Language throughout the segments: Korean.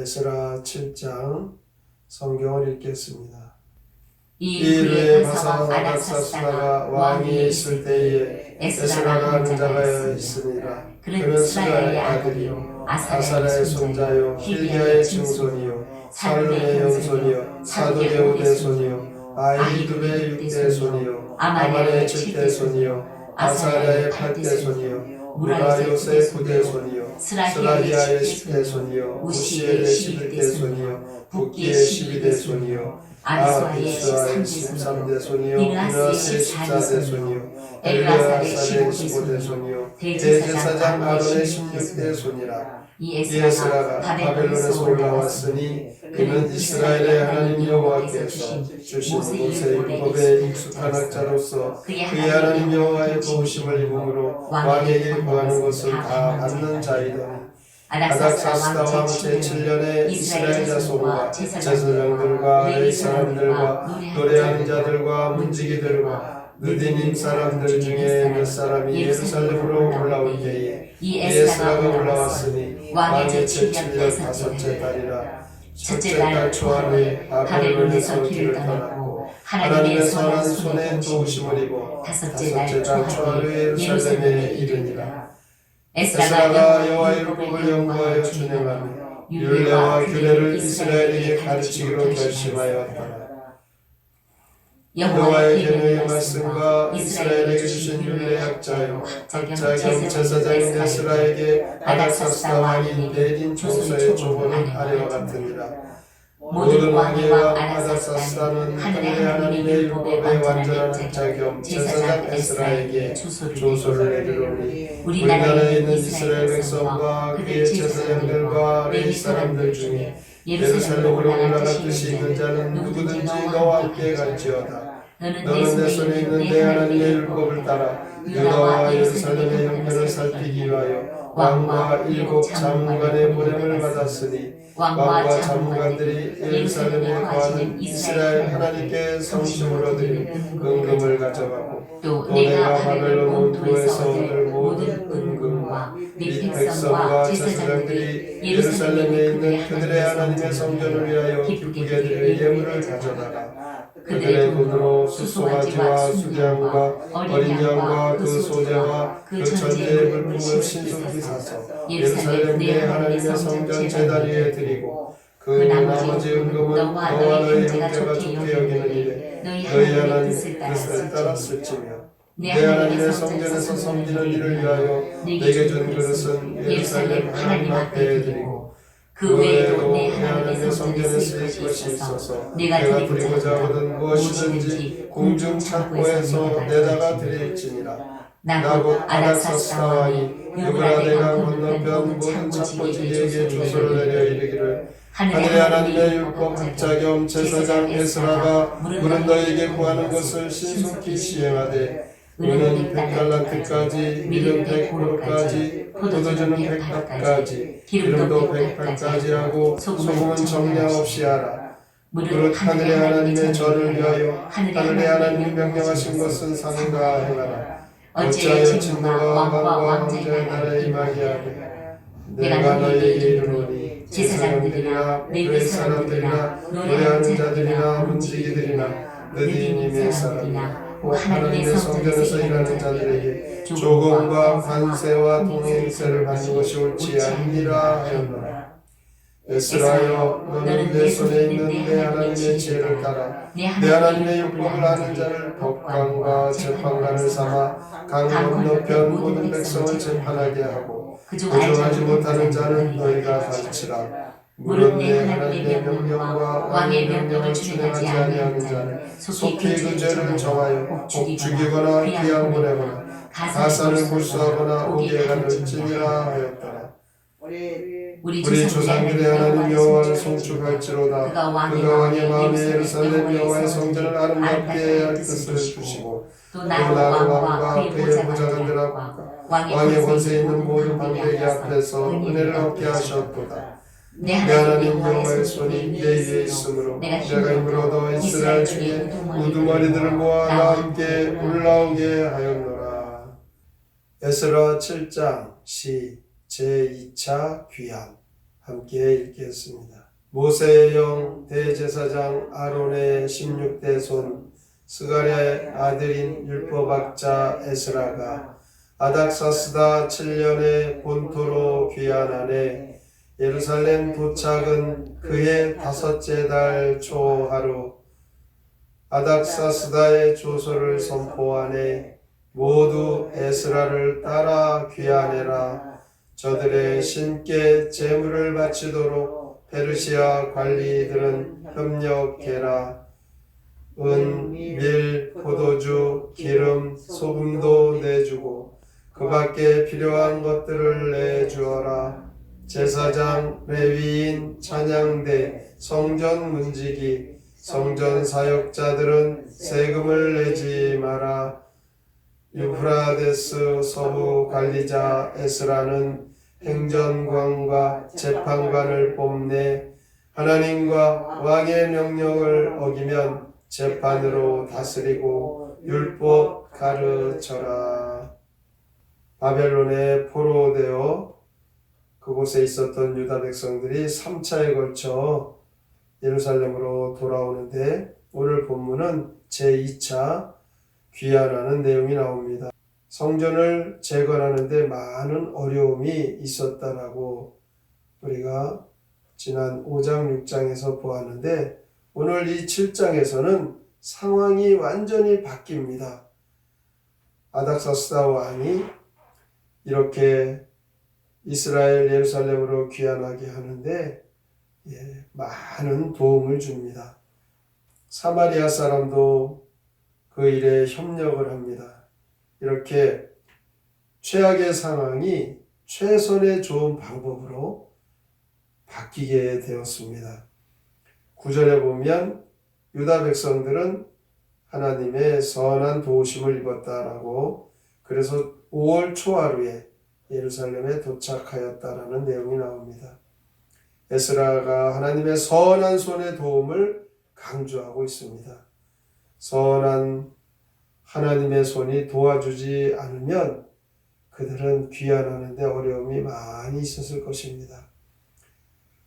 에스라 7장 성경을 읽겠습니다. 이 바사와 바사 아닥사스다가 왕이 있을 때에 에스라가 하는 자가 있으니라. 그는 스라의 아들이요. 아사라의 아사라의 손자요. 힐기야의 증손이요. 살룸의 영손이요. 오대손이요. 오대손이요. 아히두의 육대손이요. 아마리아의 칠대손이요. 아사랴의 팔대손이요. 무라요세 무라요세 구대손이요 스라히아의 스라히아의 십대손이요 십대손이요 우시엘의 우시엘의 십일대손이요 십일대손이요 북기의 북기의 십이대손이요 아비스와의 아비스와의 십삼대손이요 십삼대손이요 비느하스의 비느하스의 십사대손이요 십사대손이요 엘르아살의 엘르아살의 십오대손이요 십오대손이요 대제사장 아론의 아론의 십육대손이요 십육대손이라 이이 에스라가 에스라가 바벨론에서 올라왔으니 그는 이스라엘의 하나님 여호와께서 주신 모세의 율법에 익숙한 학자로서 그의 하나님 여호와의 도우심을 입음으로 왕에게 구하는 것을 다 받는 자이더니 아닥사스다 왕 제7년에 이스라엘 자손과 제사장들과 레위 사람들과 노래하는 자들과 문지기들과 느디님 사람들 중에 몇 사람이 예루살렘으로 올라올 때에 이 에스라가 올라왔으니 왕의 왕의 제7년 제7년 다섯째 달이라. 첫째 날 초하루에 바벨론에서 길을 떠났고 하나님의 선한 손에 도우심을 입어 다섯째 날 초하루에 예루살렘에 이르니라. 에스라가 여호와의 율법을 연구하여 준행하며 율례와 규례를 이스라엘에게 가르치기로 결심하였더라 여호와의 계명의 말씀과 이스라엘에게 이스라엘에게 주신 율례 율례 학자요. 학자요. 학자겸 학자겸 제사장인 제사장인 에스라에게 아닥사스다 왕이 내린 조서의 조본은 아래와 같으니라. 모든 왕의와 아닥사스다는 하늘의 하나님의 율법에 완전한 학자 학자겸 겸 제사장 에스라에게 내리노니. 내리노니. 우리나라에 있는 이스라엘 백성과 그의 제사장들과 레위 사람들 중에 예루살렘으로 올라갈 뜻이 있는 자는 누구든지 너와 함께 갈지어다 너는 내 손에 있는 내 하나님의 율법을 따라 유다와 예루살렘의 형편을 살피기 위하여 왕과 일곱 장관의 보냄을 받았으니 왕과 장관들이 예루살렘에 거하는 이스라엘 하나님께 성심을 얻으려 은금을 가져가고 또또 내가 바벨론 온도에서 얻을 모든 은금과 및네 백성과 백성과 제사장들이 예루살렘에 있는 그들의 그들의 하나님의 성전을 위하여 기쁘게 드릴 예물을 가져다가 그들의 돈으로 수송아지와 수양과 어린 양과 그 소재와 그 전제의 물품을 신속히 사서 예루살렘 내 하나님의 성전 제단 위에 드리고 그 나머지 은금은 너와 너의 형제가 좋게 여기는 일에 너희 하나님의 뜻을 따라 쓸지며 내 하나님의 성전에서 섬기는 일을 위하여 내게 준 그릇은 예루살렘 하나님 앞에 드리고 그 외에도 내 하나님의 성전에 쓰일 것이 있어서 내가 드리고자 하거든 무엇이든지 공중 창고에서 내다가 드릴지니라. 나곧 아닥사스다 왕이 유브라 대강 건너편 모든 창고지기에게 주소를 내려 이르기를 하늘의 하나님의 율법 학자 겸 제사장 에스라가 물은 너에게 구하는 것을 신속히 시행하되 은은 백달란트까지 밀은 백호로까지 포도주는 백박까지 기름도 백팔까지 하고 소금은 정량 없이 하라. 무릇 하늘의 하나님의 절을 위하여 하늘의 하나님이 명령하신 것은 상인가 행하라. 어찌하여 진노가 왕과 왕자의 나라에 임하게 하게 내가 너희에게 이르노니 제사장들이나 레위 사람들이나 노래하는 자들이나 문지기들이나 너희님의 사람이나 또 하나님의 성전에서 일하는 자들에게 조금과 관세와 동행세를 받는 것이 옳지 아니니라 하였노라. 에스라여 너는 내 손에 있는 내 하나님의 지혜를 따라. 내 하나님의 율법을 아는 자를 법관과 재판관을 삼아 강 건너편 모든 백성을 재판하게 하고 그중 부정하지 못하는 자는 너희가 가르치라 물론 내 하나님의 명령과 왕의 명령을 준행하지 아니하는 자는 속히 그 죄를 정하여 혹 죽이거나 귀양 보내거나 가산을 몰수하거나 오게 하늘지니라. 하였더라. 우리 우리 조상들의 하나님 여호와를 송축할지로다. 그가 왕의 마음에 예루살렘 여호와의 성전을 아름답게 할 뜻을 주시고 또또 나로 왕과 그의 보좌관들과 왕의 권세 있는 모든 방백이 앞에서 은혜를 얻게 하셨도다 내내 하나님 여호와의 손이 내 위에 있으므로 내가 힘을 얻어 이스라엘 중에 우두머리들을 모아 나와 함께 올라오게 하였노라 에스라 7장 시 제2차 귀환 함께 읽겠습니다. 모세의 형 대제사장 아론의 16대 손 스가랴의 아들인 율법학자 에스라가 아닥사스다 7년의 본토로 귀환하네 예루살렘 도착은 그해 다섯째 달 초하루. 아닥사스다의 조서를 선포하네 모두 에스라를 따라 귀환해라. 저들의 신께 제물을 바치도록 페르시아 관리들은 협력해라. 은, 밀, 포도주, 기름, 소금도 내주고 그 밖에 필요한 것들을 내주어라 제사장, 레위인, 찬양대, 성전 문지기, 성전 사역자들은 세금을 내지 마라. 유프라데스 서부 관리자 에스라는 행전관과 재판관을 뽑네 하나님과 왕의 명령을 어기면 재판으로 다스리고 율법 가르쳐라. 바벨론에 포로되어 그곳에 있었던 유다 백성들이 3차에 걸쳐 예루살렘으로 돌아오는데 오늘 본문은 제2차 귀환하는 내용이 나옵니다. 성전을 재건하는데 많은 어려움이 있었다라고 우리가 지난 5장 6장에서 보았는데 오늘 이 7장에서는 상황이 완전히 바뀝니다. 아닥사스다 왕이 이렇게 이스라엘 예루살렘으로 귀환하게 하는데 예, 많은 도움을 줍니다. 사마리아 사람도 그 일에 협력을 합니다. 이렇게 최악의 상황이 최선의 좋은 방법으로 바뀌게 되었습니다. 구절에 보면 유다 백성들은 하나님의 선한 도우심을 입었다라고 그래서 5월 초하루에 예루살렘에 도착하였다라는 내용이 나옵니다. 에스라가 하나님의 선한 손의 도움을 강조하고 있습니다. 선한 하나님의 손이 도와주지 않으면 그들은 귀환하는데 어려움이 많이 있었을 것입니다.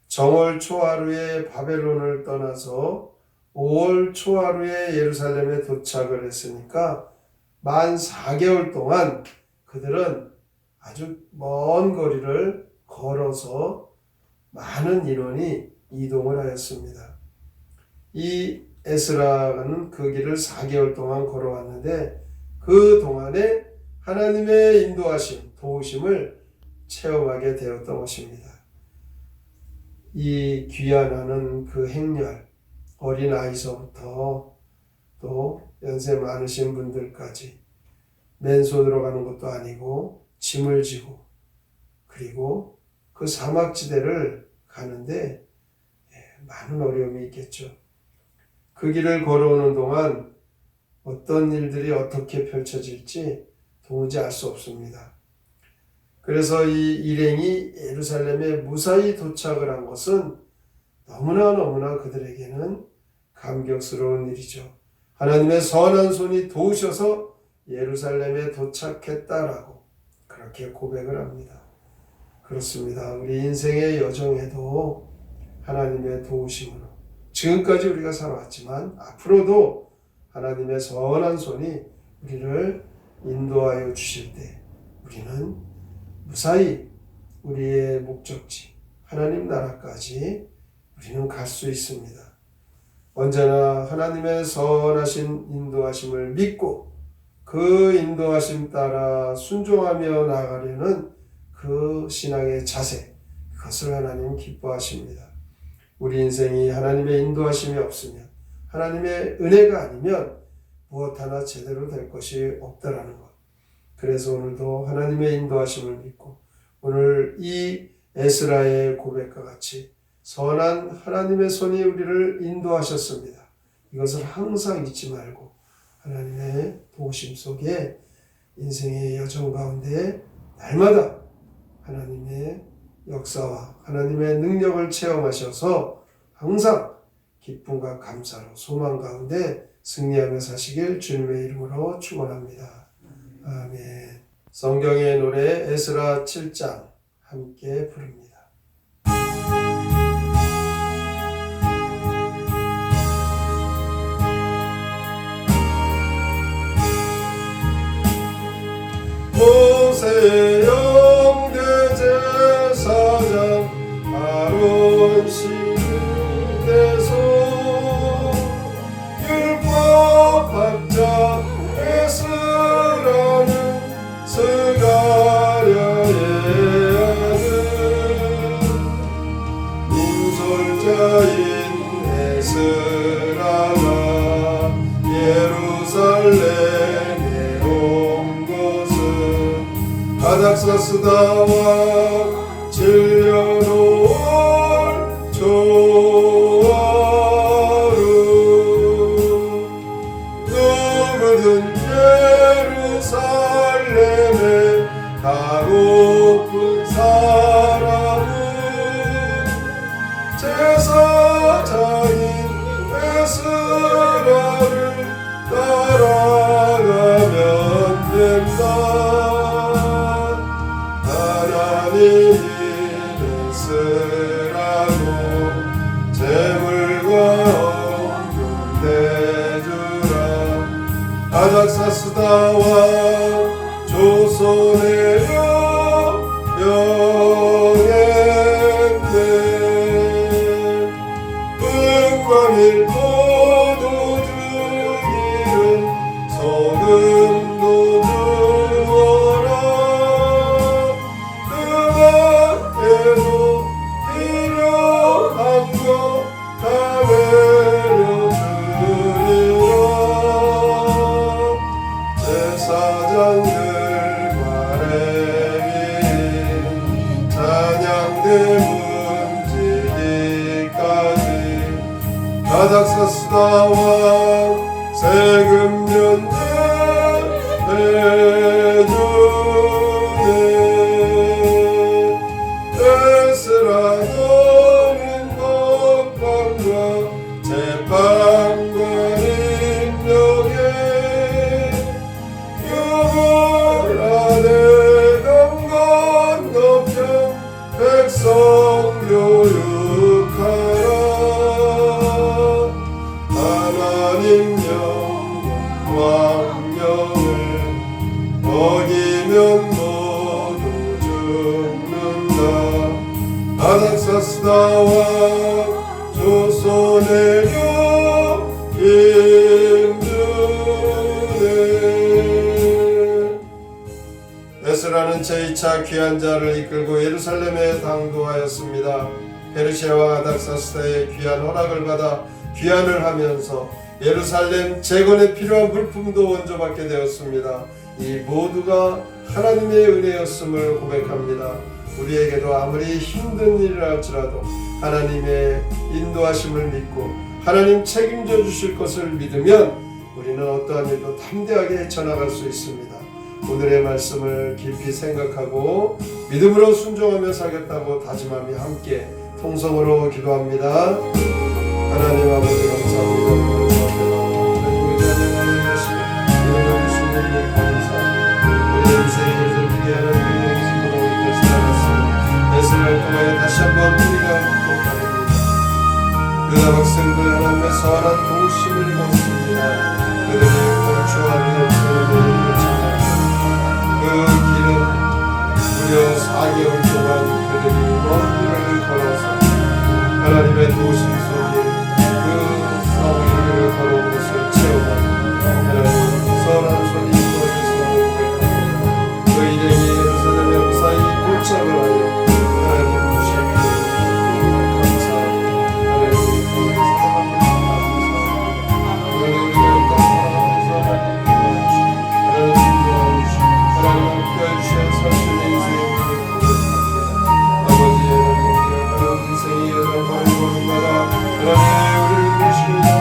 정월 초하루에 바벨론을 떠나서 5월 초하루에 예루살렘에 도착을 했으니까 만 4개월 동안 그들은 아주 먼 거리를 걸어서 많은 인원이 이동을 하였습니다. 이 에스라는 그 길을 4개월 동안 걸어왔는데 그 동안에 하나님의 인도하심, 도우심을 체험하게 되었던 것입니다. 이 귀환하는 그 행렬, 어린 아이서부터 또 연세 많으신 분들까지 맨손으로 가는 것도 아니고 짐을 지고 그리고 그 사막지대를 가는데 예, 많은 어려움이 있겠죠. 그 길을 걸어오는 동안 어떤 일들이 어떻게 펼쳐질지 도무지 알 수 없습니다. 그래서 이 일행이 예루살렘에 무사히 도착을 한 것은 너무나 너무나 그들에게는 감격스러운 일이죠. 하나님의 선한 손이 도우셔서 예루살렘에 도착했다라고 그렇게 고백을 합니다. 그렇습니다. 우리 인생의 여정에도 하나님의 도우심으로 지금까지 우리가 살아왔지만 앞으로도 하나님의 선한 손이 우리를 인도하여 주실 때 우리는 무사히 우리의 목적지 하나님 나라까지 우리는 갈 수 있습니다. 언제나 하나님의 선하신 인도하심을 믿고 그 인도하심 따라 순종하며 나가려는 그 신앙의 자세, 그것을 하나님 기뻐하십니다. 우리 인생이 하나님의 인도하심이 없으면, 하나님의 은혜가 아니면 무엇 하나 제대로 될 것이 없다라는 것. 그래서 오늘도 하나님의 인도하심을 믿고, 오늘 이 에스라의 고백과 같이 선한 하나님의 손이 우리를 인도하셨습니다. 이것을 항상 잊지 말고, 하나님의 도우심 속에 인생의 여정 가운데 날마다 하나님의 역사와 하나님의 능력을 체험하셔서 항상 기쁨과 감사로 소망 가운데 승리하며 사시길 주님의 이름으로 축원합니다. 아멘. 성경의 노래 에스라 7장 함께 부릅니다. Você. 아닥사스다와 진료로 hast thou 제2차 귀한 자를 이끌고 예루살렘에 당도하였습니다. 페르시아 왕 아닥사스다의 귀한 허락을 받아 귀환을 하면서 예루살렘 재건에 필요한 물품도 원조받게 되었습니다. 이 모두가 하나님의 은혜였음을 고백합니다. 우리에게도 아무리 힘든 일을 할지라도 하나님의 인도하심을 믿고 하나님 책임져 주실 것을 믿으면 우리는 어떠한 일도 담대하게 헤쳐나갈 수 있습니다. 오늘의 말씀을 깊이 생각하고 믿음으로 순종하며 살겠다고 다짐하며 함께 통성으로 기도합니다. 하나님 아버지 감사합니다. Where is the